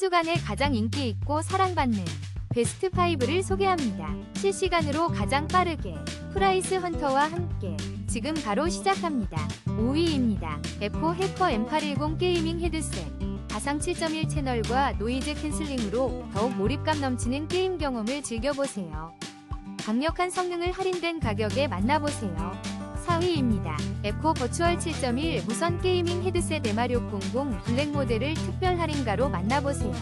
주간에 가장 인기 있고 사랑받는 베스트 5를 소개합니다. 실시간으로 가장 빠르게 프라이스 헌터와 함께 지금 바로 시작합니다. 5위입니다. 에포 해커 M810 게이밍 헤드셋. 가상 7.1 채널과 노이즈 캔슬링으로 더욱 몰입감 넘치는 게임 경험을 즐겨보세요. 강력한 성능을 할인된 가격에 만나보세요. 4위입니다. 에코 버추얼 7.1 무선 게이밍 헤드셋 M600 블랙 모델을 특별 할인가로 만나보세요.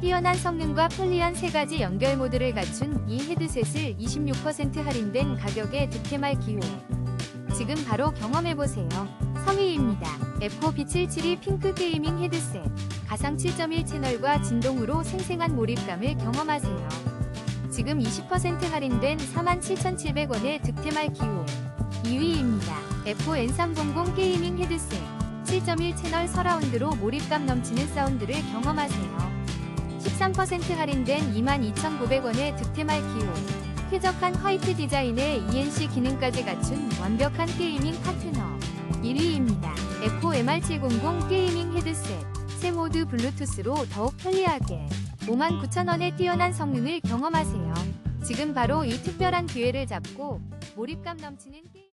뛰어난 성능과 편리한 세 가지 연결 모드를 갖춘 이 헤드셋을 26% 할인된 가격에 득템할 기회. 지금 바로 경험해보세요. 3위입니다. 에코 B772 핑크 게이밍 헤드셋. 가상 7.1 채널과 진동으로 생생한 몰입감을 경험하세요. 지금 20% 할인된 47,700원에 득템할 기회. 2위입니다. 에코 N300 게이밍 헤드셋. 7.1 채널 서라운드로 몰입감 넘치는 사운드를 경험하세요. 13% 할인된 22,900원에 득템할 기회. 쾌적한 화이트 디자인에 ENC 기능까지 갖춘 완벽한 게이밍 파트너. 1위입니다. 에코 MR700 게이밍 헤드셋. 새 모드 블루투스로 더욱 편리하게 59,000원의 뛰어난 성능을 경험하세요. 지금 바로 이 특별한 기회를 잡고 몰입감 넘치는 게임